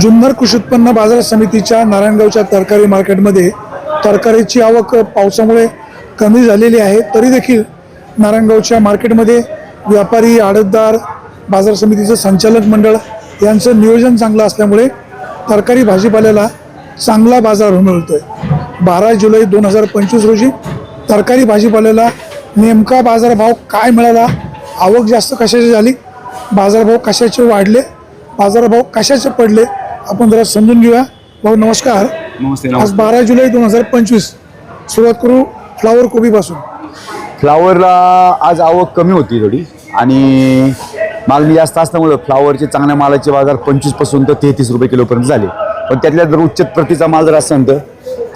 जुन्नर कृषी उत्पन्न बाजार समितीच्या नारायणगावच्या तरकारी मार्केटमध्ये तरकारीची आवक पावसामुळे कमी झालेली आहे. तरी देखील नारायणगावच्या मार्केटमध्ये व्यापारी आडतदार बाजार समितीचं संचालक मंडळ यांचं नियोजन चांगलं असल्यामुळे तरकारी भाजीपाल्याला चांगला बाजार मिळतो आहे बारा जुलै दोन हजार पंचवीस रोजी तरकारी भाजीपाल्याला नेमका बाजारभाव काय मिळाला? आवक जास्त कशाची झाली? बाजारभाव कशाचे वाढले? बाजारभाव कशाचे पडले? आपण जरा समजून घेऊया. भाऊ नमस्कार. नमस्ते आज बारा जुलै दोन हजार पंचवीस. सुरुवात करू फ्लावर कोबीपासून. फ्लावरला आज आवक कमी होती थोडी. आणि मागणी जास्त असल्यामुळं फ्लावरचे चांगल्या मालाचे बाजार पंचवीसपासून तर तेहतीस रुपये किलोपर्यंत झाले. पण त्यातल्या जर उच्च प्रतीचा माल जर असेल तर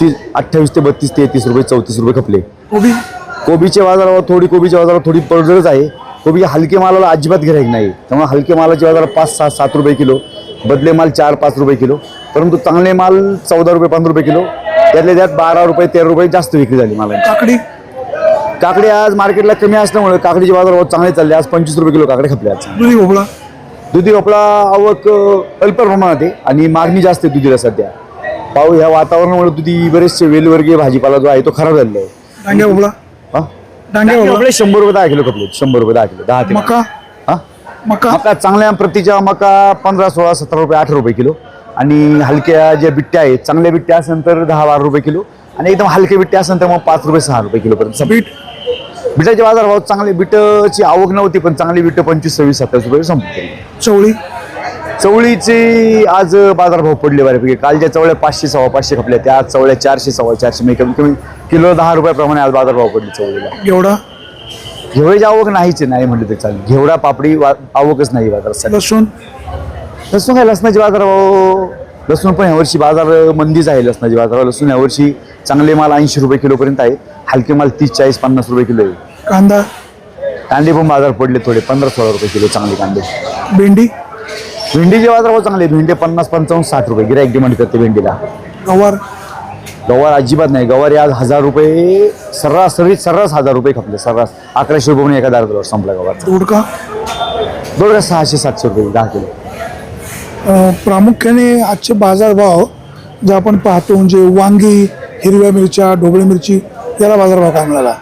ती अठ्ठावीस ते बत्तीस तेहतीस रुपये चौतीस रुपये खपले. कोबी? कोबीच्या बाजारावर थोडी कोबीच्या बाजारावर थोडी पडझडच आहे. कोबी हलके मालाला अजिबात गिराईक नाही. त्यामुळे हलके मालाचे बाजार पाच सहा सात रुपये किलो. बदले माल चार पाच रुपये किलो परंतु चांगले माल चौदा रुपये पंधरा रुपये किलो. त्यातल्या त्यात बारा रुपये तेरा रुपये जास्त विक्री झाली मला काकडी? काकडे आज मार्केटला कमी असल्यामुळे काकडीचे बाजार चांगले चालले. आज पंचवीस रुपये किलो काकडे खपले आज. दुधी भोपळा? दुधी भोपळा आवक अल्प प्रमाणात आहे आणि मागणी जास्त आहे दुधीला सध्या. पाऊ ह्या वातावरणामुळे दुधी बरेचसे वेलवर्गीय भाजीपाला जो आहे तो खराब झालेला आहे. डांग्या भोपळा? हा? शंभर रुपये दहा किलो खपले शंभर रुपये दहा किलो दहा किलो. मका? मका? मका चांगल्या प्रतीच्या मका पंधरा सोळा सतरा रुपये अठरा रुपये किलो. आणि हलक्या ज्या बिट्ट्या आहेत चांगल्या बिट्ट्या असेल तर दहा बारा रुपये किलो. आणि एकदम हलके बिट्ट्या असेल तर मग पाच रुपये सहा रुपये किलोपर्यंत बीट? बिटाचे बाजार भाव चांगले बिटची आवक नव्हती पण चांगली बिट पंचवीस सव्वीस सत्तावीस रुपये संपली. चवळी? चवळीचे आज बाजारभाव पडले बऱ्यापैकी. कालच्या चवळ्या पाचशे सव्वा पाचशे खपल्या. त्या आज चवळ्या चारशे सव्वा चारशे. म्हणजे कमीत कमी किलो दहा रुपयाप्रमाणे आज बाजारभाव पडले चवळीला. घेवडा घेवड्याची आवक नाहीच नाही म्हटलं तरी चालेल. घेवडा पापडी वा- आवकच नाही बाजारात. लसूण? लसूण काय लसणाचे बाजारभाव लसूण पण यावर्षी बाजार मंदीच आहे लसणाचे बाजारभाव. लसूण यावर्षी चांगले माल ऐंशी रुपये किलोपर्यंत आहे. हलके माल तीस चाळीस पन्नास रुपये किलो आहे. कांदा? कांदे पण बाजार पडले थोडे पंधरा सोळा रुपये किलो चांगले कांदे. भेंडी? भेंडीचे बाजार चांगले भेंडे पन्नास पंचावन्न साठ रुपये. गिरायक डिमांड करते भेंडीला. गवार? गवार अजिबात नाही. गवार आज हजार रुपये सर्रास सर्री सर्रास हजार रुपये खपले सर्रास. अकराशे रुपये म्हणून एका दारावर संपला गवारचा दोडका? दोन सहाशे सातशे रुपये दहा किलो. अं, प्रामुख्याने आजचे बाजारभाव जे आपण पाहतो म्हणजे वांगी हिरव्या मिरच्या ढोबळी मिरची याला बाजारभाव काय मिळाला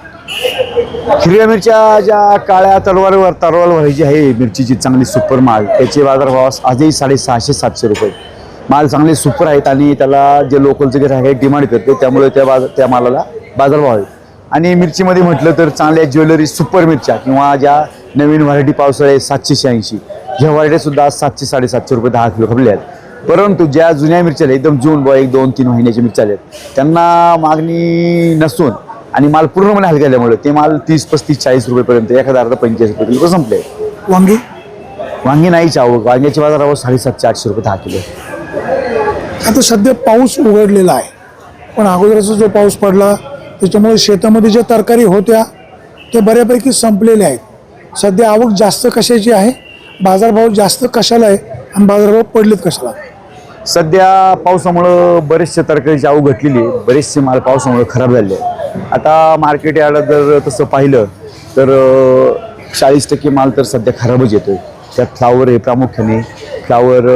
हिरव्या मिरच्या ज्या काळ्या तलवारवर तलवार व्हायची आहे मिरचीची चांगली सुपर माल त्याचे बाजारभाव आजही साडेसहाशे सातशे रुपये. माल चांगले सुपर आहेत आणि त्याला जे लोकलचे गिरायक आहे डिमांड करते त्यामुळे त्या बाजार त्या मालाला बाजारभाव आहे. आणि मिरचीमध्ये म्हटलं तर चांगल्या ज्वेलरी सुपर मिरच्या किंवा ज्या नवीन व्हरायटी पावसाळ्या आहेत सातशे शहाऐंशी. ह्या व्हरायटी सुद्धा आज सातशे साडेसातशे रुपये दहा किलो खपले आहेत. परंतु ज्या जुन्या मिरच्या आहेत एकदम जून बॉ एक दोन तीन महिन्याच्या मिरच्या आहेत त्यांना मागणी नसून आणि माल पूर्णपणे हलक्या झाल्यामुळे ते माल तीस पस्तीस चाळीस रुपयेपर्यंत एखादा अर्धा पंचेचाळीस रुपये किलो संपले. वांगी? वांगी नाहीच आवक. वांग्याची बाजार आवक साडेसातशे आठशे रुपये दहा किलो. आता सध्या पाऊस उघडलेला आहे. पण अगोदरचा जो पाऊस पडला त्याच्यामुळे शेतामध्ये ज्या तरकारी होत्या त्या बऱ्यापैकी संपलेल्या आहेत. सध्या आवक जास्त कशाची आहे? बाजारभाव जास्त कशाला आहे? आणि बाजारभाव पडलेत कशाला? सध्या पावसामुळं बरेचसे तरकारीची आवक घटलेली आहे. बरेचसे माल पावसामुळे खराब झाले आहे आता मार्केट यार्डात जर तसं पाहिलं तर चाळीस टक्के माल तर सध्या खराबच येतोय. त्यात फ्लावर आहे प्रामुख्याने. फ्लावर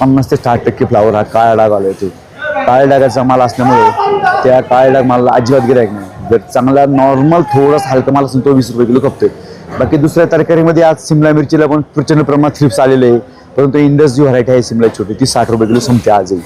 पन्नास ते साठ टक्के फ्लावर हा काळा डाग आला येतो. काळ्या डागाचा माल असल्यामुळे त्या काळ्या डाग मालाला अजिबात गिरायक नाही. जर चांगला नॉर्मल थोडासा हलका माल असेल तो वीस रुपये किलो खपतोय. बाकी दुसऱ्या तरकारीमध्ये आज सिमला मिरचीला पण प्रचंड प्रमाणात थ्रिप्स आलेले आहे. परंतु इंडस जी व्हरायटी आहे सिमला छोटी. ती साठ रुपये किलो संपते आजही.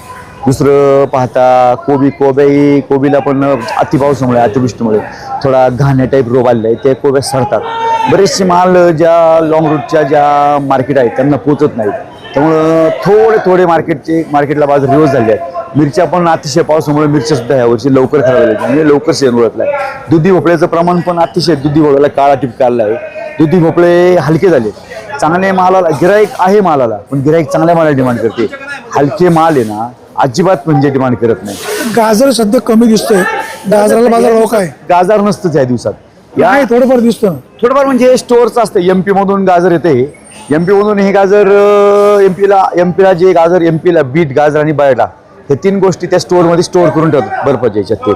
दुसरं पाहता कोबी कोबी कोबीला पण अतिपावसामुळे अतिवृष्टीमुळे थोडा घाण्या टाईप रोग आलेला आहे. ते कोब्या सरतात बरेचसे माल ज्या लॉंग रूटच्या ज्या मार्केट आहेत त्यांना पोचत नाहीत. त्यामुळं थोडे थोडे मार्केटचे मार्केटला बाजार रिवर्स झाले आहेत. मिरच्या पण अतिशय पावसामुळे मिरच्या सुद्धा यावर्षी लवकर खराब झाल्या म्हणजे लवकर शेण ओळखला आहे. दुधी भोपळ्याचं प्रमाण पण अतिशय दुधी भोपळ्याला काळा टिप आलेला आहे. दुधी भोपळे हलके झाले. चांगले मालाला गिराईक आहे मालाला पण गिराईक चांगल्या मालाला डिमांड करते. हलके माल आहे ना अजिबात म्हणजे डिमांड करत नाही. गाजर सध्या कमी दिसतोय. गाजराला बाजारभाव काय? गाजर नसतंच या दिवसात. या थोडंफार दिसतं. थोडंफार म्हणजे स्टोअरचं असतं. एम मधून गाजर येते. एम मधून हे गाजर एम पीला एम पीला जे गाजर एम पीला बीट गाजर आणि बटाटा हे तीन गोष्टी त्या स्टोअरमध्ये स्टोअर करून ठेवतात बर्फाच्या याच्यात ते.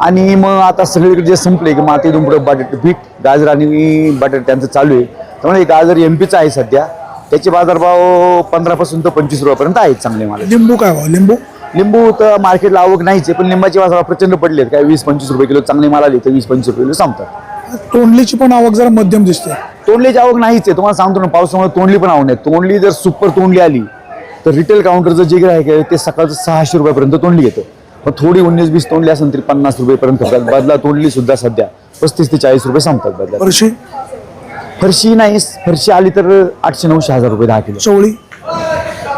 आणि मग आता सगळीकडे जे संपले की मातीतून पुढं बटाटे बीट गाजर आणि बटाटे त्यांचं चालू आहे. त्यामुळे हे गाजर एम पीचं आहे सध्या. त्याचे बाजारभाव पंधरा पासून तर पंचवीस रुपयापर्यंत आहेत चांगले माल. लिंबू काय भाव? लिंबू? लिंबू तर मार्केटला आवक नाहीच आहे पण लिंबाचे बाजार प्रचंड पडलेत. काय वीस पंचवीस रुपये किलो चांगले माल आले तर वीस पंचवीस रुपये किलो सांगतात तोंडलीची पण आवक जरा मध्यम दिसते. तोंडलीची आवक नाहीच आहे. तुम्हाला सांगतो ना पावसामुळे तोंडली पण आवक नाही. तोंडली जर सुपर तोंडली आली तर रिटेल काउंटरचं जे ग्राहक आहे ते सकाळचं सहाशे रुपयापर्यंत तोंडली येतं पण थोडी उन्नीस वीस तोंडली असेल तरी पन्नास रुपयेपर्यंत खपतात. बदला तोंडली सुद्धा सध्या पस्तीस ते चाळीस रुपये सांगतात बदला. वर्षी फरशी नाही फरशी आली तर आठशे नऊशे हजार रुपये दहा किलो. चवळी?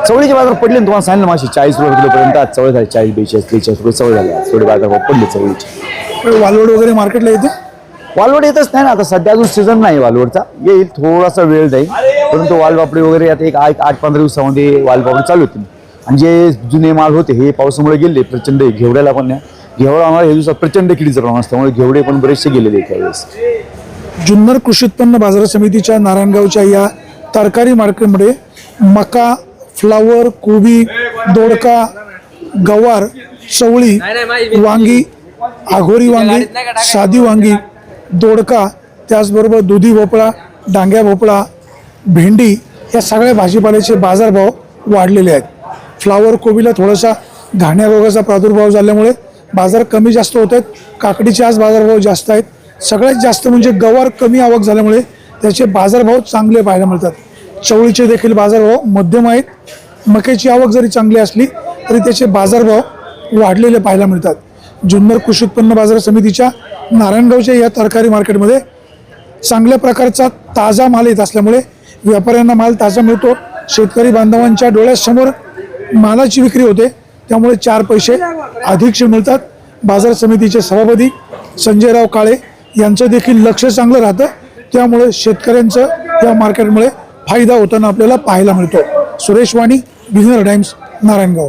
चवळीचे बाजार पडले ना तुम्हाला सांगितलं माशी चाळीस रुपये किलोपर्यंत आज चवळ झाली. चाळीस बेचाळीस त्रेचाळीस रुपये चवळ झाले. थोडे बाजार पडले चवळीचे. वालवड वगैरे मार्केटला येते? वालवड येतच नाही ना. आता सध्या अजून सीझन नाही वालवडचा. येईल थोडासा वेळ जाईल. परंतु वालपापडी वगैरे आता एक आठ पंधरा दिवसामध्ये वालपापडी चालू होती. आणि जे जुने माल होते हे पावसामुळे गेले प्रचंड घेवड्याला पण नाही. घेवडा आम्हाला हे दिवसात प्रचंड किडीचं प्रमाण असतं. त्यामुळे घेवडे पण बरेचसे गेलेले काही त्यावेळेस जुन्नर कृषी उत्पन्न बाजार समितीच्या नारायणगावच्या या तरकारी मार्केटमध्ये मका फ्लावर कोबी दोडका गवार चवळी वांगी आघोरी वांगी साधी वांगी दोडका त्याचबरोबर दुधी भोपळा डांग्या भोपळा भेंडी या सगळ्या भाजीपाल्याचे बाजारभाव वाढलेले आहेत. फ्लावर कोबीला थोडासा घाण्या रोगाचा प्रादुर्भाव झाल्यामुळे बाजार कमी जास्त होत आहेत. काकडीचे आज बाजारभाव जास्त आहेत. सगळ्यात जास्त म्हणजे गवार कमी आवक झाल्यामुळे त्याचे बाजारभाव चांगले पाहायला मिळतात. चवळीचे देखील बाजारभाव मध्यम आहेत. मक्याची आवक जरी चांगली असली तरी त्याचे बाजारभाव वाढलेले पाहायला मिळतात. जुन्नर कृषी उत्पन्न बाजार समितीच्या नारायणगावच्या या तरकारी मार्केटमध्ये चांगल्या प्रकारचा ताजा माल येत असल्यामुळे व्यापाऱ्यांना माल ताजा मिळतो. शेतकरी बांधवांच्या डोळ्यासमोर मालाची विक्री होते. त्यामुळे चार पैसे अधिकचे मिळतात. बाजार समितीचे सभापती संजयराव काळे यांचं देखील लक्ष चांगलं राहतं. त्यामुळे शेतकऱ्यांचं या मार्केटमुळे फायदा होताना आपल्याला पाहायला मिळतो. Suresh Wani Business Times Narayangaon.